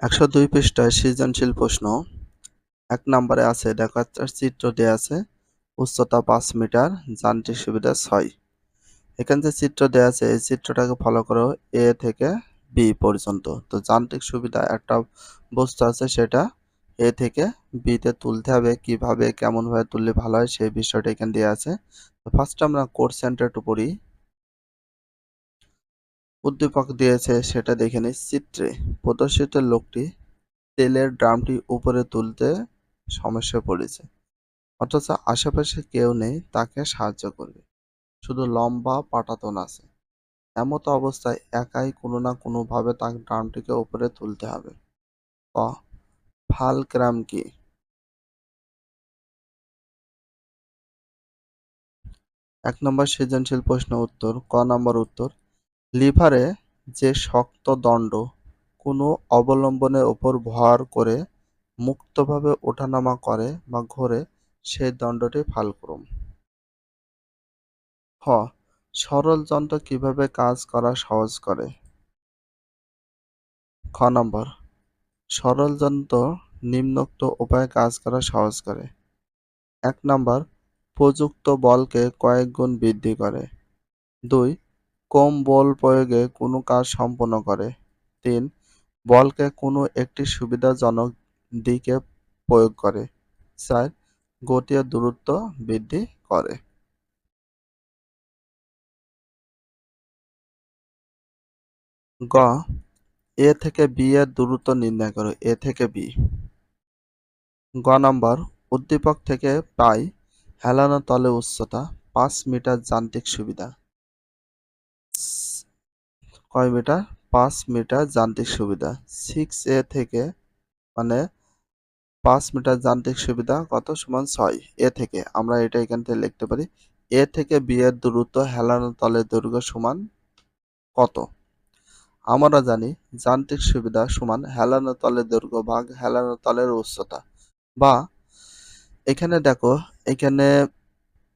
একশো দুই পৃষ্ঠায় সৃজনশীল প্রশ্ন। এক নম্বরে আছে একটা চিত্র দেওয়া আছে, উচ্চতা পাঁচ মিটার, যান্ত্রিক সুবিধা ছয়। এখানে যে চিত্র দেওয়া আছে, এই চিত্রটাকে ফলো করো এ থেকে বি পর্যন্ত। তো যান্ত্রিক সুবিধা একটা বস্তু আছে সেটা এ থেকে বিতে তুলতে হবে, কীভাবে কেমন ভাবে তুললে ভালো হয়, সেই বিষয়টা এখানে দেওয়া আছে। তো ফার্স্ট আমরা কোর্স সেন্টার পড়ি। উদ্দীপক দিয়েছে সেটা দেখে নিই। চিত্রে প্রদর্শিত লোকটি তেলের ড্রামটি উপরে তুলতে সমস্যায় পড়েছে। অথচ আশেপাশে কেউ নেই, তাকে সাহায্য করবে। শুধু লম্বা পাটাতন আছে। এমতো অবস্থায় একাই কোনো না কোনোভাবে তাকে ড্রামটিকে উপরে তুলতে হবে। ক ফালক্রাম কি? এক নম্বর সৃজনশীল প্রশ্ন উত্তর, ক নম্বর উত্তর? লিভারে যে শক্ত দণ্ড কোনো অবলম্বনের ওপর ভর করে মুক্তভাবে ওঠানামা করে বা ঘোরে, সেই দণ্ডটি ফালক্রম। হ, সরল যন্ত্র কীভাবে কাজ করা সহজ করে? খ নম্বর, সরল যন্ত্র নিম্নোক্ত উপায়ে কাজ করা সহজ করে। এক নম্বর, প্রযুক্ত বলকে কয়েক গুণ বৃদ্ধি করে। দুই কম বল প্রয়োগে কোনো কাজ সম্পন্ন করে। তিন, বলকে কোনো একটি সুবিধাজনক দিকে প্রয়োগ করে। চার গতি ও দূরত্ব বৃদ্ধি করে। গ, এ থেকে বি এর দূরত্ব নির্ণয় করো, এ থেকে বি। গ নম্বর, উদ্দীপক থেকে পাই হেলানো তলে উচ্চতা, পাঁচ মিটার যান্ত্রিক সুবিধা। কয় মিটার? পাঁচ মিটার যান্ত্রিক সুবিধা। সিক্স এ থেকে মানে পাঁচ মিটার যান্ত্রিক সুবিধা কত সমান ছয়? এ থেকে। আমরা এটা এখান থেকে লিখতে পারি। এ থেকে বি এর দূরত্ব হেলানো তলের দৈর্ঘ্য সমান কত? আমরা জানি যান্ত্রিক সুবিধা সমান হেলানো তলের দৈর্ঘ্য ভাগ হেলানো তলের উচ্চতা। বা এখানে দেখো, এখানে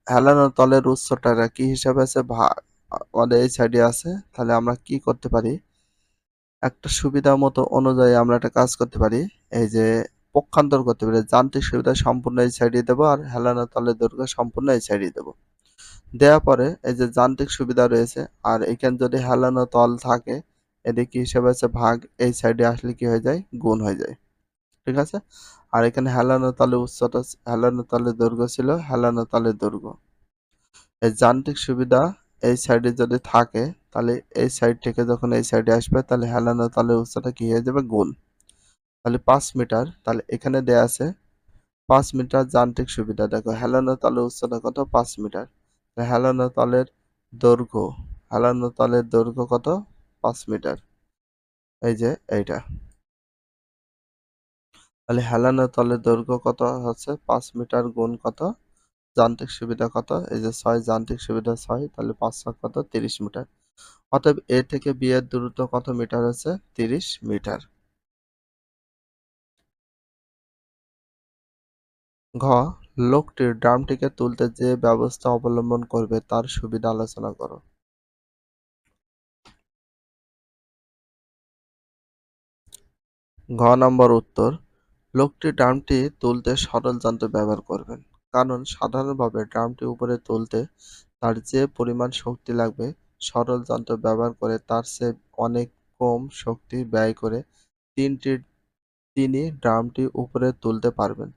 হেলানো তলের উচ্চতাটা কি হিসাবে আছে? ভাগ আমাদের এই সাইডে আছে, তাহলে আমরা কি করতে পারি? একটা সুবিধা মতো অনুযায়ী আমরা একটা কাজ করতে পারি। এই যে পক্ষান্তর করতে পারি, যান্ত্রিক সুবিধা সম্পূর্ণ এই সাইডে দেবো আর হেলানো তলের দৈর্ঘ্য সম্পূর্ণ এই সাইডে দেবো। দেওয়ার পরে এই যে যান্ত্রিক সুবিধা রয়েছে, আর এখানে যদি হেলানো তল থাকে এদিকে হিসাবে আছে? ভাগ এই সাইডে আসলে কি হয়ে যায়? গুণ হয়ে যায়। ঠিক আছে? আর এখানে হেলানো তলে উচ্চতা হেলানো তলের দৈর্ঘ্য ছিল, হেলানো তলের দৈর্ঘ্য। এই যান্ত্রিক সুবিধা এই সাইডে যদি থাকে, তাহলে এই সাইড থেকে যখন এই সাইডে আসবে, তাহলে হেলানো তলের উচ্চতা কি হয়ে যাবে? গুণ তাহলে পাঁচ মিটার। তাহলে এখানে দেয়া আছে পাঁচ মিটার যান্ত্রিক সুবিধা। দেখো, হেলানো তলের উচ্চতা কত? পাঁচ মিটার। হেলানো তলের দৈর্ঘ্য, হেলানো তলের দৈর্ঘ্য কত? পাঁচ মিটার। এই যে এইটা। তাহলে হেলানো তলের দৈর্ঘ্য কত হচ্ছে? পাঁচ মিটার গুণ কত? যান্ত্রিক সুবিধা কত? এই যে ছয়, যান্ত্রিক সুবিধা ছয়, তাহলে পাঁচ ছয় কত? তিরিশ মিটার। অতএব এ থেকে বি এর দূরত্ব কত মিটার হচ্ছে? তিরিশ মিটার। ঘ লোকটির ড্রামটিকে তুলতে যে ব্যবস্থা অবলম্বন করবে তার সুবিধা আলোচনা করো। ঘ নম্বর উত্তর, লোকটি ড্রামটি তুলতে সরল যন্ত্র ব্যবহার করবেন। কারণ সাধারণভাবে ড্রামটি উপরে তুলতে তার যে পরিমাণ শক্তি লাগবে, সরল যন্ত্র ব্যবহার করে তার চেয়ে অনেক কম শক্তি ব্যয় করে তিনটি, তিনি ড্রামটি উপরে তুলতে পারবেন।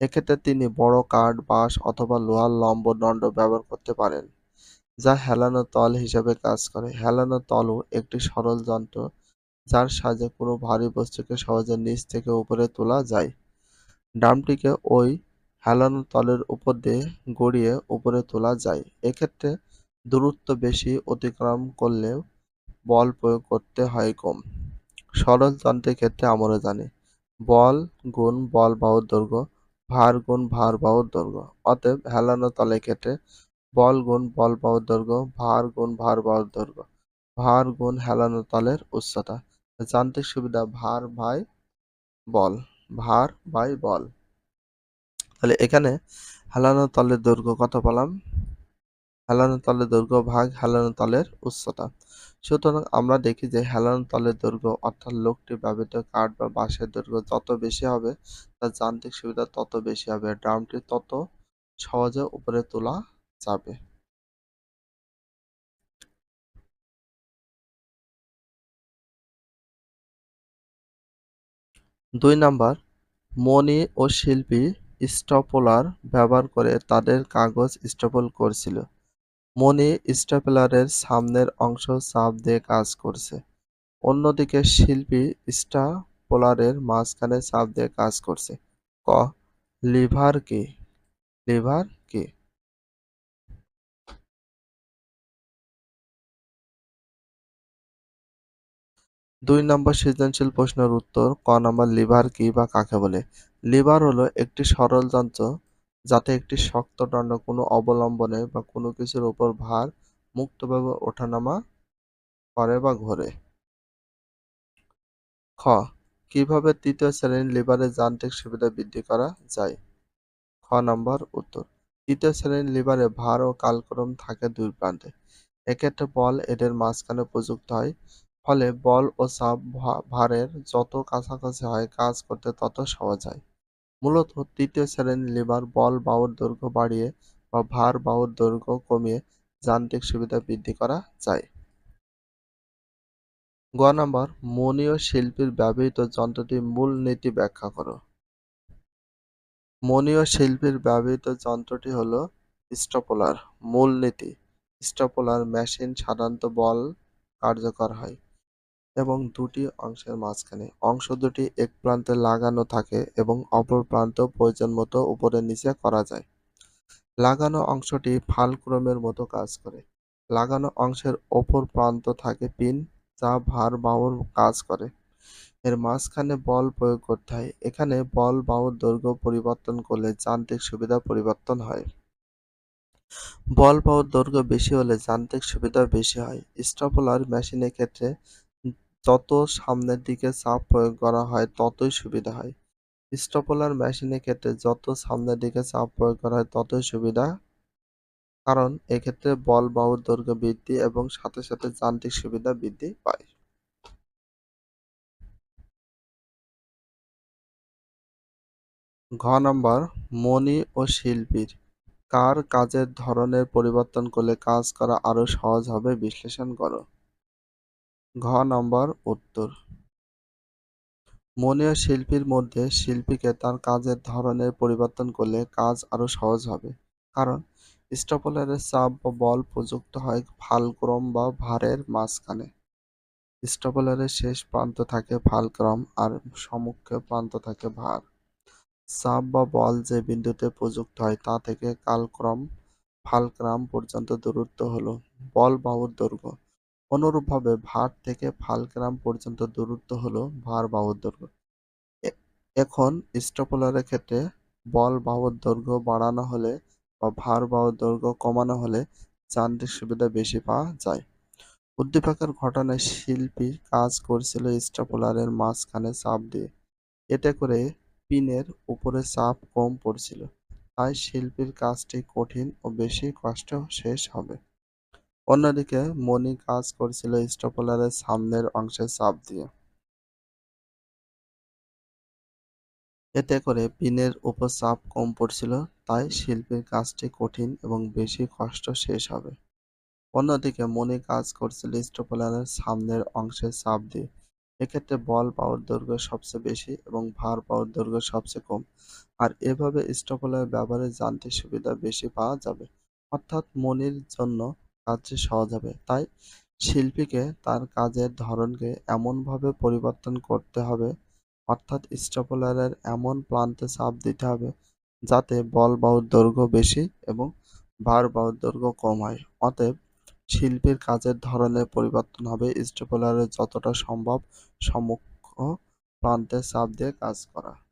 এক্ষেত্রে তিনি বড় কাঠ, বাঁশ অথবা লোহার লম্ব দণ্ড ব্যবহার করতে পারেন, যা হেলানো তল হিসেবে কাজ করে। হেলানো তলও একটি সরল যন্ত্র, যার সাহায্যে কোনো ভারী বস্তুকে সহজে নিচ থেকে উপরে তোলা যায়। ড্রামটিকে ওই হেলানো তলের উপর দিয়ে গড়িয়ে উপরে তোলা যায়। এক্ষেত্রে দূরত্ব বেশি অতিক্রম করলেও বল প্রয়োগ করতে হয় কম। সরল যন্ত্রের ক্ষেত্রে আমরা জানি, বল গুণ বল বাহুর দৈর্ঘ্য, ভার গুণ ভার বাহুর দৈর্ঘ্য। অতএব হেলানো তলের ক্ষেত্রে বল গুণ বল বাহুর দৈর্ঘ্য, ভার গুণ ভার বাহুর দৈর্ঘ্য, ভার গুণ হেলানো তলের উচ্চতা। যান্ত্রিক সুবিধা, ভার বাই বল, ভার বাই বল। তাহলে এখানে হেলানো তলের দৈর্ঘ্য কত পেলাম? হেলানো তলের দৈর্ঘ্য ভাগ হেলানো তলের উচ্চতা। সুতরাং আমরা দেখি যে হেলানো তলের দৈর্ঘ্য অর্থাৎ লোকটি ব্যবহৃত কাঠ বা বাঁশের দৈর্ঘ্য যত বেশি হবে, তার যান্ত্রিক সুবিধা তত বেশি হবে। ড্রামটি তত সহজে উপরে তোলা যাবে। দুই নাম্বার, মণি ও শিল্পী স্টপলার ব্যবহার করে তাদের কাগজ স্টপল করছিল। মণি স্টপলারের সামনের অংশ চাপ দিয়ে কাজ করছে। অন্যদিকে শিল্পী স্টাপলারের মাঝখানে চাপ দিয়ে কাজ করছে। ক, লিভার কি? লিভার কি? দুই নম্বর সৃজনশীল প্রশ্নের উত্তর, ক নম্বর লিভার কি বা কাকে বলে? লিভার হলো একটি সরল যন্ত্র যাতে একটি শক্ত দণ্ড কোনো অবলম্বনে বা কোনো কিছুর উপর ভার মুক্তভাবে ওঠানামা করে বা ঘোরে। খ, কীভাবে তৃতীয় শ্রেণির লিভারের যান্ত্রিক সুবিধা বৃদ্ধি করা যায়? খ নম্বর উত্তর, তৃতীয় শ্রেণির লিভারে ভার ও কালক্রম থাকে দুই প্রান্তে এক্ষেত্রে বল এদের মাঝখানে প্রযুক্ত হয়, ফলে বল ও চাপ ভারের যত কাছাকাছি হয় কাজ করতে তত সহজ হয়। মূলত তৃতীয় শ্রেণির লিভার বল বাহুর দৈর্ঘ্য বাড়িয়ে বা ভার বাহুর দৈর্ঘ্য কমিয়ে যান্ত্রিক সুবিধা বৃদ্ধি করা যায়। গ নম্বর, মনীয় শিল্পীর ব্যবহৃত যন্ত্রটির মূল নীতি ব্যাখ্যা করো। মনীয় শিল্পীর ব্যবহৃত যন্ত্রটি হল স্টপলার, মূল নীতি। স্টপলার মেশিন সাধারণত বল কার্যকর হয়। এবং দুটি অংশের মাঝখানে। অংশ দুটি এক প্রান্তে লাগানো থাকে এবং অপর প্রান্ত প্রয়োজন মতো উপরে নিচে করা যায়। লাগানো অংশটি ফালক্রমের মতো কাজ করে। লাগানো অংশের ওপর প্রান্ত থাকে পিন, যা ভার বাহুর কাজ করে। এর মাঝখানে বল প্রয়োগ করতে হয়। এখানে বল বাহুর দৈর্ঘ্য পরিবর্তন করলে যান্ত্রিক সুবিধা পরিবর্তন হয়। বল বাহুর দৈর্ঘ্য বেশি হলে যান্ত্রিক সুবিধা বেশি হয়। স্টপলার মেশিনের ক্ষেত্রে যত সামনের দিকে চাপ প্রয়োগ করা হয়, ততই সুবিধা হয়। স্টপলার মেশিনের ক্ষেত্রে যত সামনের দিকে চাপ প্রয়োগ করা হয়, ততই সুবিধা। কারণ এক্ষেত্রে বল বাহুর দৈর্ঘ্য বৃদ্ধি এবং সাথে সাথে যান্ত্রিক সুবিধা বৃদ্ধি পায়। ঘ নম্বর, মণি ও শিল্পীর। কার কাজের ধরনের পরিবর্তন করলে কাজ করা আরও সহজ হবে? বিশ্লেষণ করো। ঘ নম্বর উত্তর। মনীয় শিল্পীর মধ্যে শিল্পীকে তার কাজের ধরনের পরিবর্তন করলে কাজ আরও সহজ হবে। কারণ স্টপলারের চাপ বা বল প্রযুক্ত হয় ফালক্রম বা ভারের মাঝখানে। স্টপলারের শেষ প্রান্ত থাকে ফালক্রম আর সম্মুখে প্রান্ত থাকে ভার। চাপ বা বল যে বিন্দুতে প্রযুক্ত হয় তা থেকে কালক্রম ফালক্রাম পর্যন্ত দূরত্ব হলো। বল বাহুর দৈর্ঘ্য। অনুরূপভাবে ভার থেকে ফালক্রাম পর্যন্ত দূরত্ব হলো ভার বাহুর দৈর্ঘ্য। এখন স্টপলারের ক্ষেত্রে বল বাহুর দৈর্ঘ্য বাড়ানো হলে বা ভার বাহুর দৈর্ঘ্য কমানো হলে যান্ত্রিক সুবিধা বেশি পাওয়া যায়। উদ্দীপকের ঘটনায় শিল্পী কাজ করছিল স্টপলারের মাঝখানে চাপ দিয়ে। এতে করে পিনের উপরে চাপ কম পড়ছিল। তাই শিল্পীর কাজটি কঠিন ও বেশি কষ্ট শেষ হবে। অন্যদিকে মণি কাজ করছিল স্টপলারের সামনের অংশে চাপ দিয়ে। এতে করে পিনের উপর চাপ কম পড়ছিল, তাই শিল্পীর কাজটি কঠিন এবং বেশি কষ্ট শেষ হবে। অন্যদিকে মণি কাজ করছিল স্টপলারের সামনের অংশে চাপ দিয়ে। এক্ষেত্রে বল পাওয়ার দৈর্ঘ্য সবচেয়ে বেশি এবং ভার পাওয়ার দৈর্ঘ্য সবচেয়ে কম। আর এভাবে স্টপলার ব্যবহারে যান্ত্রিক সুবিধা বেশি পাওয়া যাবে। অর্থাৎ মনির জন্য কাজটি সহজ হবে। তাই শিল্পীকে তার কাজের ধরনকে এমনভাবে পরিবর্তন করতে হবে, অর্থাৎ স্টপলারের এমন প্রান্তে চাপ দিতে হবে যাতে বল বাহুর দৈর্ঘ্য বেশি এবং ভার বাহুর দৈর্ঘ্য কম হয়। অতএব শিল্পীর কাজের ধরনের পরিবর্তন হবে স্টেপলারের যতটা সম্ভব সম্মুখ প্রান্তে চাপ দিয়ে কাজ করা।